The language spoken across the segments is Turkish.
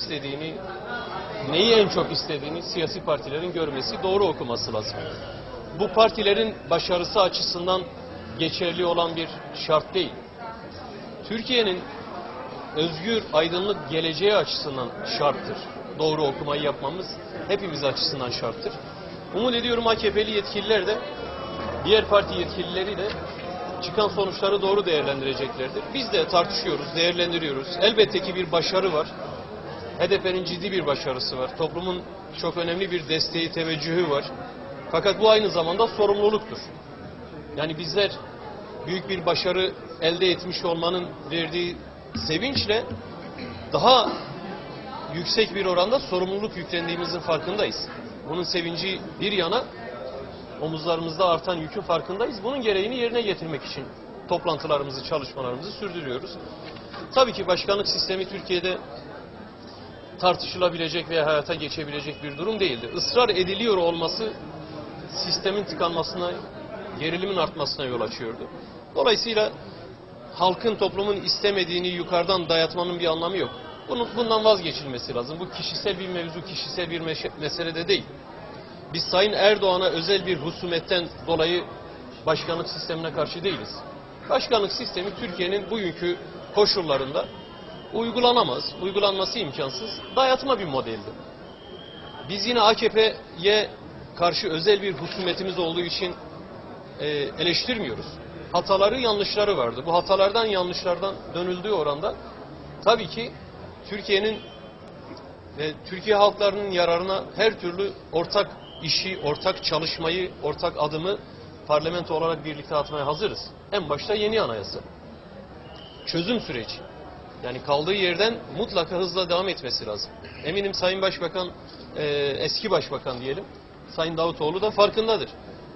istediğini, neyi en çok istediğini siyasi partilerin görmesi, doğru okuması lazım. Bu partilerin başarısı açısından geçerli olan bir şart değil. Türkiye'nin özgür, aydınlık geleceği açısından şarttır. Doğru okumayı yapmamız hepimiz açısından şarttır. Umut ediyorum AKP'li yetkililer de diğer parti yetkilileri de çıkan sonuçları doğru değerlendireceklerdir. Biz de tartışıyoruz, değerlendiriyoruz. Elbette ki bir başarı var. HDP'nin ciddi bir başarısı var. Toplumun çok önemli bir desteği, teveccühü var. Fakat bu aynı zamanda sorumluluktur. Yani bizler büyük bir başarı elde etmiş olmanın verdiği sevinçle daha yüksek bir oranda sorumluluk yüklendiğimizin farkındayız. Bunun sevinci bir yana omuzlarımızda artan yükün farkındayız. Bunun gereğini yerine getirmek için toplantılarımızı, çalışmalarımızı sürdürüyoruz. Tabii ki başkanlık sistemi Türkiye'de tartışılabilecek veya hayata geçebilecek bir durum değildi. Israr ediliyor olması sistemin tıkanmasına, gerilimin artmasına yol açıyordu. Dolayısıyla halkın toplumun istemediğini yukarıdan dayatmanın bir anlamı yok. Bunun, bundan vazgeçilmesi lazım. Bu kişisel bir mevzu, kişisel bir mesele de değil. Biz Sayın Erdoğan'a özel bir husumetten dolayı başkanlık sistemine karşı değiliz. Başkanlık sistemi Türkiye'nin bugünkü koşullarında uygulanamaz, uygulanması imkansız, dayatma bir modeldi. Biz yine AKP'ye karşı özel bir husumetimiz olduğu için e, eleştirmiyoruz. Hataları, yanlışları vardı. Bu hatalardan, yanlışlardan dönüldüğü oranda tabii ki Türkiye'nin ve Türkiye halklarının yararına her türlü ortak işi, ortak çalışmayı, ortak adımı parlamento olarak birlikte atmaya hazırız. En başta yeni anayasa. Çözüm süreci. Yani kaldığı yerden mutlaka hızla devam etmesi lazım. Eminim Sayın Başbakan, e, eski Başbakan diyelim, Sayın Davutoğlu da farkındadır.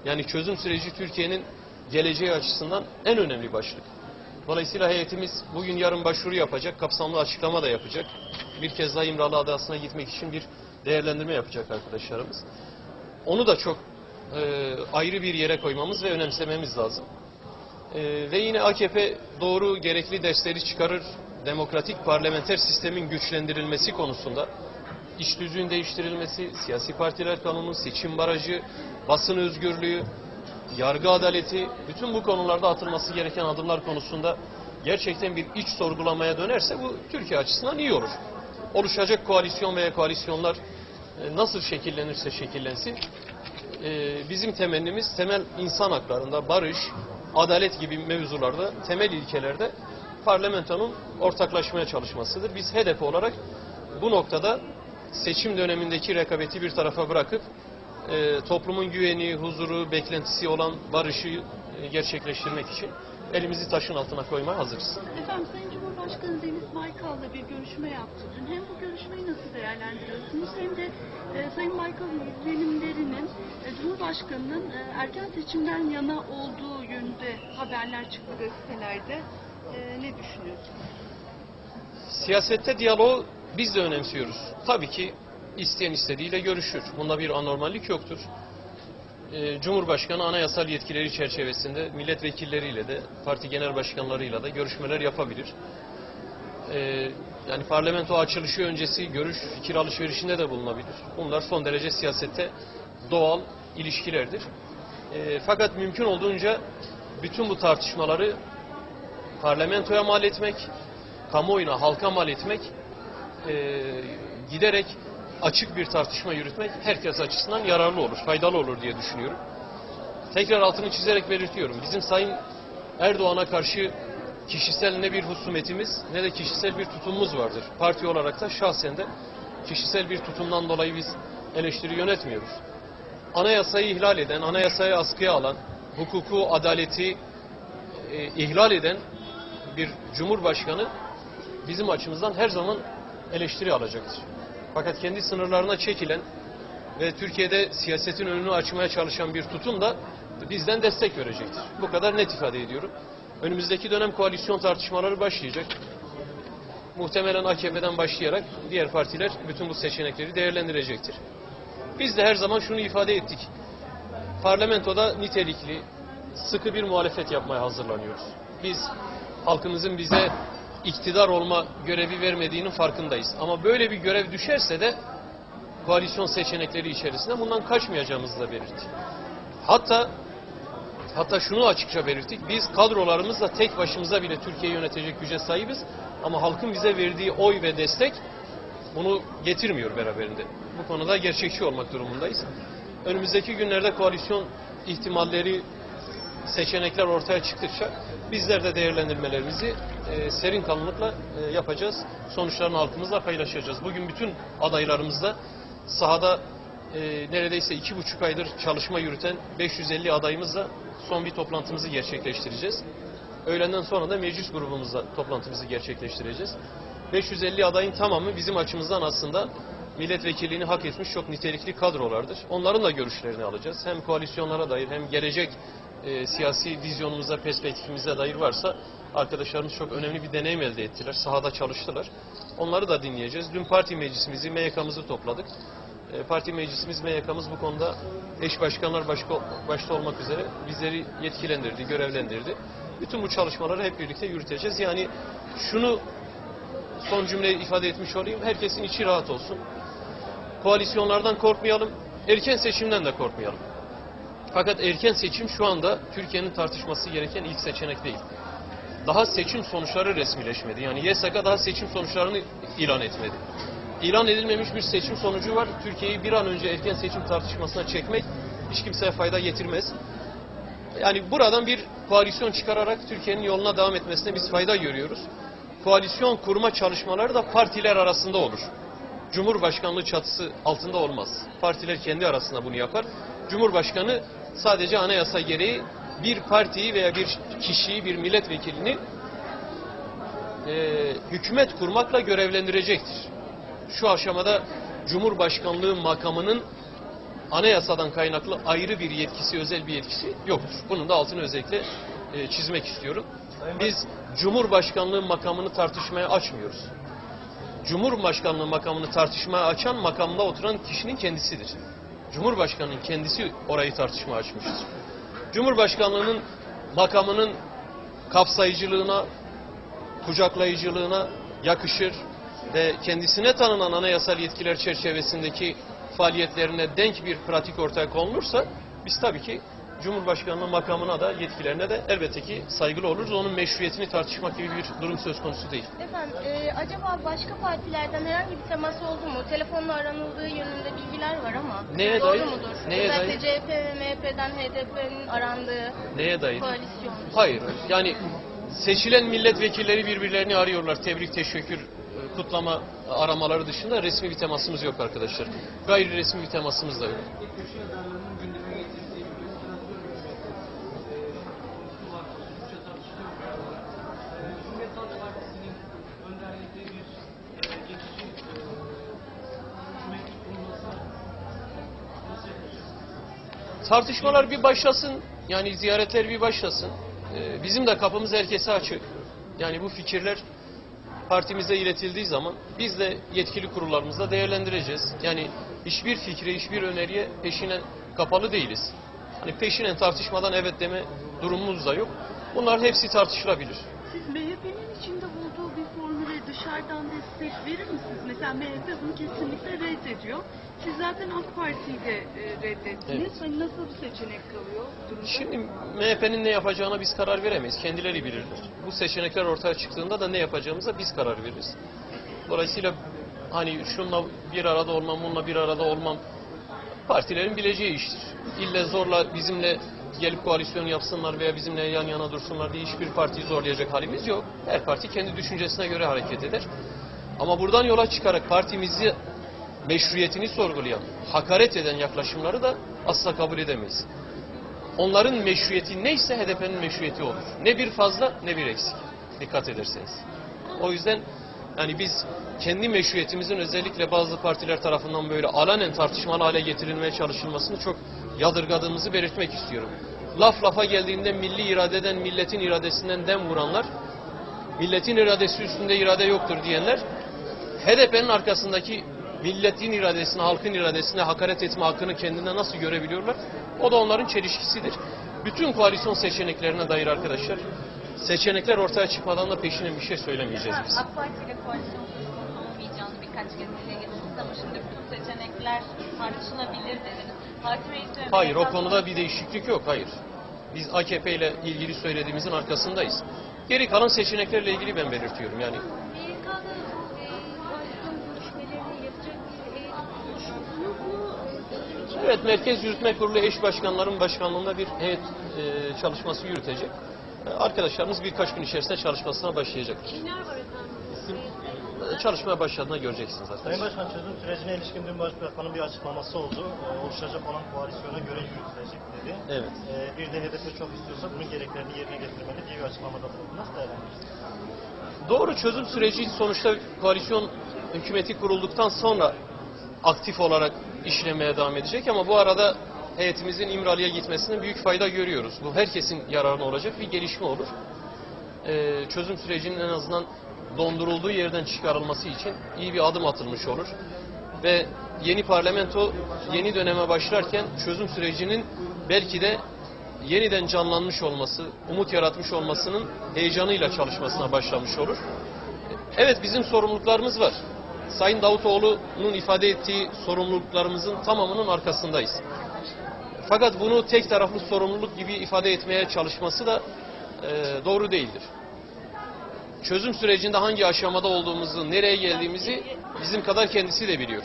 Yani çözüm süreci Türkiye'nin geleceği açısından en önemli başlık. Dolayısıyla heyetimiz bugün yarın başvuru yapacak, kapsamlı açıklama da yapacak. Bir kez daha İmralı Adası'na gitmek için bir değerlendirme yapacak arkadaşlarımız. Onu da çok e, ayrı bir yere koymamız ve önemsememiz lazım. E, ve yine AKP doğru gerekli dersleri çıkarır. Demokratik parlamenter sistemin güçlendirilmesi konusunda iş düzüğün değiştirilmesi, siyasi partiler kanunu, seçim barajı, basın özgürlüğü, yargı adaleti, bütün bu konularda atılması gereken adımlar konusunda gerçekten bir iç sorgulamaya dönerse bu Türkiye açısından iyi olur. Oluşacak koalisyon veya koalisyonlar e, nasıl şekillenirse şekillensin, e, bizim temennimiz temel insan haklarında, barış, adalet gibi mevzularda, temel ilkelerde parlamentonun ortaklaşmaya çalışmasıdır. Biz hedef olarak bu noktada seçim dönemindeki rekabeti bir tarafa bırakıp e, toplumun güveni, huzuru, beklentisi olan barışı e, gerçekleştirmek için elimizi taşın altına koymaya hazırız. Efendim Sayın Cumhurbaşkanı Deniz Baykal'la bir görüşme yaptı. Hem bu görüşmeyi nasıl değerlendiriyorsunuz hem de e, Sayın Baykal'ın izlenimlerinin e, Cumhurbaşkanı'nın e, erken seçimden yana olduğu yönünde haberler çıktı gazetelerde. E, ne düşünüyorsunuz? Siyasette diyaloğu biz de önemsiyoruz. Tabii ki isteyen istediğiyle görüşür. Bunda bir anormallik yoktur. Ee, Cumhurbaşkanı anayasal yetkileri çerçevesinde milletvekilleriyle de parti genel başkanlarıyla da görüşmeler yapabilir. Ee, yani parlamento açılışı öncesi görüş fikir alışverişinde de bulunabilir. Bunlar son derece siyasette doğal ilişkilerdir. Ee, fakat mümkün olduğunca bütün bu tartışmaları parlamentoya mal etmek, kamuoyuna, halka mal etmek, e, giderek açık bir tartışma yürütmek herkes açısından yararlı olur, faydalı olur diye düşünüyorum. Tekrar altını çizerek belirtiyorum. Bizim Sayın Erdoğan'a karşı kişisel ne bir husumetimiz ne de kişisel bir tutumumuz vardır. Parti olarak da şahsen de kişisel bir tutumdan dolayı biz eleştiri yönetmiyoruz. Anayasayı ihlal eden, anayasayı askıya alan, hukuku, adaleti e, ihlal eden bir cumhurbaşkanı bizim açımızdan her zaman eleştiri alacaktır. Fakat kendi sınırlarına çekilen ve Türkiye'de siyasetin önünü açmaya çalışan bir tutum da bizden destek görecektir. Bu kadar net ifade ediyorum. Önümüzdeki dönem koalisyon tartışmaları başlayacak. Muhtemelen AKP'den başlayarak diğer partiler bütün bu seçenekleri değerlendirecektir. Biz de her zaman şunu ifade ettik. Parlamentoda nitelikli, sıkı bir muhalefet yapmaya hazırlanıyoruz. Biz halkımızın bize iktidar olma görevi vermediğinin farkındayız. Ama böyle bir görev düşerse de koalisyon seçenekleri içerisinde bundan kaçmayacağımızı da belirttik. Hatta hatta şunu açıkça belirttik. Biz kadrolarımızla tek başımıza bile Türkiye'yi yönetecek güce sahibiz. Ama halkın bize verdiği oy ve destek bunu getirmiyor beraberinde. Bu konuda gerçekçi olmak durumundayız. Önümüzdeki günlerde koalisyon ihtimalleri, seçenekler ortaya çıktıkça bizler de değerlendirmelerimizi e, serin kanlılıkla e, yapacağız. Sonuçlarını halkımızla paylaşacağız. Bugün bütün adaylarımızla sahada e, neredeyse iki buçuk aydır çalışma yürüten 550 adayımızla son bir toplantımızı gerçekleştireceğiz. Öğlenden sonra da meclis grubumuzla toplantımızı gerçekleştireceğiz. 550 adayın tamamı bizim açımızdan aslında milletvekilliğini hak etmiş çok nitelikli kadrolardır. Onların da görüşlerini alacağız. Hem koalisyonlara dair hem gelecek e, siyasi vizyonumuza, perspektifimize dair varsa arkadaşlarımız çok önemli bir deneyim elde ettiler. Sahada çalıştılar. Onları da dinleyeceğiz. Dün parti meclisimizi, MYK'mızı topladık. E, parti meclisimiz, MYK'mız bu konuda eş başkanlar başka, başta olmak üzere bizleri yetkilendirdi, görevlendirdi. Bütün bu çalışmaları hep birlikte yürüteceğiz. Yani şunu son cümle ifade etmiş olayım. Herkesin içi rahat olsun. Koalisyonlardan korkmayalım. Erken seçimden de korkmayalım. Fakat erken seçim şu anda Türkiye'nin tartışması gereken ilk seçenek değil. Daha seçim sonuçları resmileşmedi. Yani YSK daha seçim sonuçlarını ilan etmedi. İlan edilmemiş bir seçim sonucu var. Türkiye'yi bir an önce erken seçim tartışmasına çekmek hiç kimseye fayda getirmez. Yani buradan bir koalisyon çıkararak Türkiye'nin yoluna devam etmesine biz fayda görüyoruz. Koalisyon kurma çalışmaları da partiler arasında olur. Cumhurbaşkanlığı çatısı altında olmaz. Partiler kendi arasında bunu yapar. Cumhurbaşkanı sadece anayasa gereği bir partiyi veya bir kişiyi, bir milletvekilini e, hükümet kurmakla görevlendirecektir. Şu aşamada Cumhurbaşkanlığı makamının anayasadan kaynaklı ayrı bir yetkisi, özel bir yetkisi yoktur. Bunun da altını özellikle e, çizmek istiyorum. Biz Cumhurbaşkanlığı makamını tartışmaya açmıyoruz. Cumhurbaşkanlığı makamını tartışmaya açan makamda oturan kişinin kendisidir. Cumhurbaşkanının kendisi orayı tartışmaya açmıştır. Cumhurbaşkanlığının makamının kapsayıcılığına, kucaklayıcılığına yakışır ve kendisine tanınan anayasal yetkiler çerçevesindeki faaliyetlerine denk bir pratik ortaya konulursa biz tabii ki Cumhurbaşkanlığı makamına da yetkilerine de elbette ki saygılı oluruz. Onun meşruiyetini tartışmak gibi bir durum söz konusu değil. Efendim, e, acaba başka partilerden herhangi bir temas oldu mu? Telefonla aranıldığı yönünde bilgiler var ama. Neye Doğru dair? mudur? Neye Özellikle CHP ve MHP'den HDP'nin arandığı Neye dair? koalisyon. Hayır. Yani seçilen milletvekilleri birbirlerini arıyorlar. Tebrik, teşekkür, e, kutlama aramaları dışında resmi bir temasımız yok arkadaşlar. Gayri resmi bir temasımız da yok. Tartışmalar bir başlasın. Yani ziyaretler bir başlasın. Ee, Bizim de kapımız herkese açık. Yani bu fikirler partimize iletildiği zaman biz de yetkili kurullarımızla değerlendireceğiz. Yani hiçbir fikre, hiçbir öneriye peşinen kapalı değiliz. Hani peşinen tartışmadan evet deme durumumuz da yok. Bunlar hepsi tartışılabilir. Siz bir dışarıdan destek verir misiniz? Mesela MHP bunu kesinlikle reddediyor. Siz zaten AK Parti'yi de e, reddettiniz. Evet. Hani nasıl bir seçenek kalıyor durumda? Şimdi MHP'nin ne yapacağına biz karar veremeyiz. Kendileri bilirler. Bu seçenekler ortaya çıktığında da ne yapacağımıza biz karar veririz. Dolayısıyla hani şunla bir arada olmam, bununla bir arada olmam partilerin bileceği iştir. İlle zorla bizimle gelip koalisyon yapsınlar veya bizimle yan yana dursunlar diye hiçbir partiyi zorlayacak halimiz yok. Her parti kendi düşüncesine göre hareket eder. Ama buradan yola çıkarak partimizi meşruiyetini sorgulayan, hakaret eden yaklaşımları da asla kabul edemeyiz. Onların meşruiyeti neyse HDP'nin meşruiyeti olur. Ne bir fazla ne bir eksik. Dikkat ederseniz. O yüzden yani biz kendi meşruiyetimizin özellikle bazı partiler tarafından böyle alanen tartışmalı hale getirilmeye çalışılmasını çok yadırgadığımızı belirtmek istiyorum. Laf lafa geldiğinde milli iradeden, milletin iradesinden dem vuranlar, milletin iradesi üstünde irade yoktur diyenler, HDP'nin arkasındaki milletin iradesine, halkın iradesine hakaret etme hakkını kendine nasıl görebiliyorlar? O da onların çelişkisidir. Bütün koalisyon seçeneklerine dair arkadaşlar seçenekler ortaya çıkmadan da peşine bir şey söylemeyeceğiz biz. AK Parti ile koalisyon olmayacağını birkaç kez dile getirdiniz ama şimdi bu seçenekler tartışılabilir dediniz. Parti Hayır o konuda bir değişiklik yok. Hayır. Biz AKP ile ilgili söylediğimizin arkasındayız. Geri kalan seçeneklerle ilgili ben belirtiyorum. Yani e? E, Evet, Merkez Yürütme Kurulu eş başkanların başkanlığında bir heyet e, çalışması yürütecek. E, arkadaşlarımız birkaç gün içerisinde çalışmasına başlayacak. Kimler var efendim? E, çalışmaya başladığında göreceksiniz zaten. Sayın Başkan çözüm sürecine ilişkin dün Başbakan'ın bir açıklaması oldu. Ee, oluşacak olan koalisyona göre yürütülecek dedi. Evet. Ee, bir de HDP çok istiyorsa bunun gereklerini yerine getirmeli diye bir açıklamada bulundu. Nasıl değerlendiriyorsunuz? Doğru çözüm süreci sonuçta koalisyon hükümeti kurulduktan sonra aktif olarak işlemeye devam edecek ama bu arada heyetimizin İmralı'ya gitmesine büyük fayda görüyoruz. Bu herkesin yararına olacak bir gelişme olur. Ee, çözüm sürecinin en azından dondurulduğu yerden çıkarılması için iyi bir adım atılmış olur. Ve yeni parlamento yeni döneme başlarken çözüm sürecinin belki de yeniden canlanmış olması, umut yaratmış olmasının heyecanıyla çalışmasına başlamış olur. Evet bizim sorumluluklarımız var. Sayın Davutoğlu'nun ifade ettiği sorumluluklarımızın tamamının arkasındayız. Fakat bunu tek taraflı sorumluluk gibi ifade etmeye çalışması da e, doğru değildir. Çözüm sürecinde hangi aşamada olduğumuzu, nereye geldiğimizi bizim kadar kendisi de biliyor.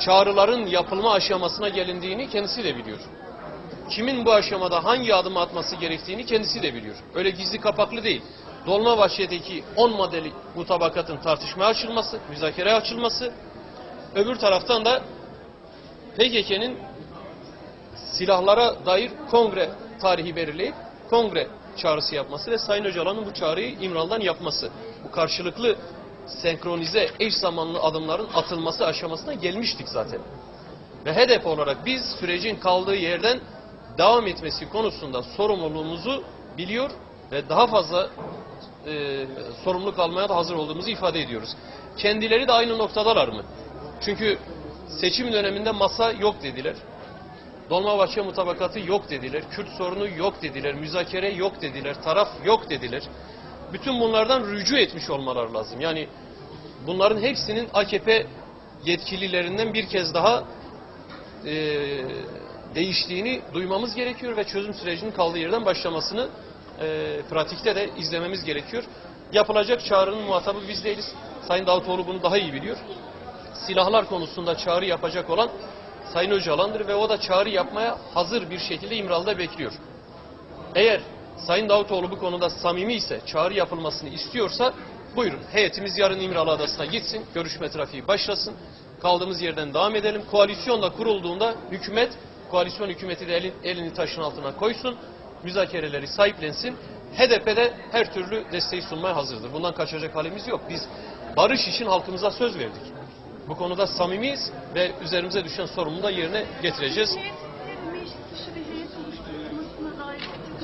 Çağrıların yapılma aşamasına gelindiğini kendisi de biliyor. Kimin bu aşamada hangi adımı atması gerektiğini kendisi de biliyor. Öyle gizli kapaklı değil. Dolmabahçe'deki 10 maddelik mutabakatın tartışmaya açılması, müzakereye açılması, öbür taraftan da PKK'nin silahlara dair kongre tarihi belirleyip kongre çağrısı yapması ve Sayın Öcalan'ın bu çağrıyı İmralı'dan yapması. Bu karşılıklı senkronize eş zamanlı adımların atılması aşamasına gelmiştik zaten. Ve HDP olarak biz sürecin kaldığı yerden devam etmesi konusunda sorumluluğumuzu biliyor ve daha fazla e, sorumluluk almaya da hazır olduğumuzu ifade ediyoruz. Kendileri de aynı noktadalar mı? Çünkü seçim döneminde masa yok dediler. Dolmabahçe mutabakatı yok dediler. Kürt sorunu yok dediler. Müzakere yok dediler. Taraf yok dediler. Bütün bunlardan rücu etmiş olmaları lazım. Yani bunların hepsinin AKP yetkililerinden bir kez daha e, değiştiğini duymamız gerekiyor ve çözüm sürecinin kaldığı yerden başlamasını e, pratikte de izlememiz gerekiyor. Yapılacak çağrının muhatabı biz değiliz. Sayın Davutoğlu bunu daha iyi biliyor. Silahlar konusunda çağrı yapacak olan Sayın Öcalan'dır ve o da çağrı yapmaya hazır bir şekilde İmralı'da bekliyor. Eğer Sayın Davutoğlu bu konuda samimi ise, çağrı yapılmasını istiyorsa buyurun heyetimiz yarın İmralı Adası'na gitsin, görüşme trafiği başlasın, kaldığımız yerden devam edelim. Koalisyon da kurulduğunda hükümet, koalisyon hükümeti de elin, elini taşın altına koysun, müzakereleri sahiplensin. HDP de her türlü desteği sunmaya hazırdır. Bundan kaçacak halimiz yok. Biz barış için halkımıza söz verdik. Bu konuda samimiyiz ve üzerimize düşen sorumluluğu da yerine getireceğiz.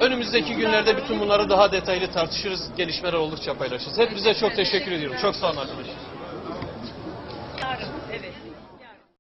Önümüzdeki günlerde bütün bunları daha detaylı tartışırız. Gelişmeler oldukça paylaşırız. Hepinize çok teşekkür ediyorum. Çok sağ olun arkadaşlar.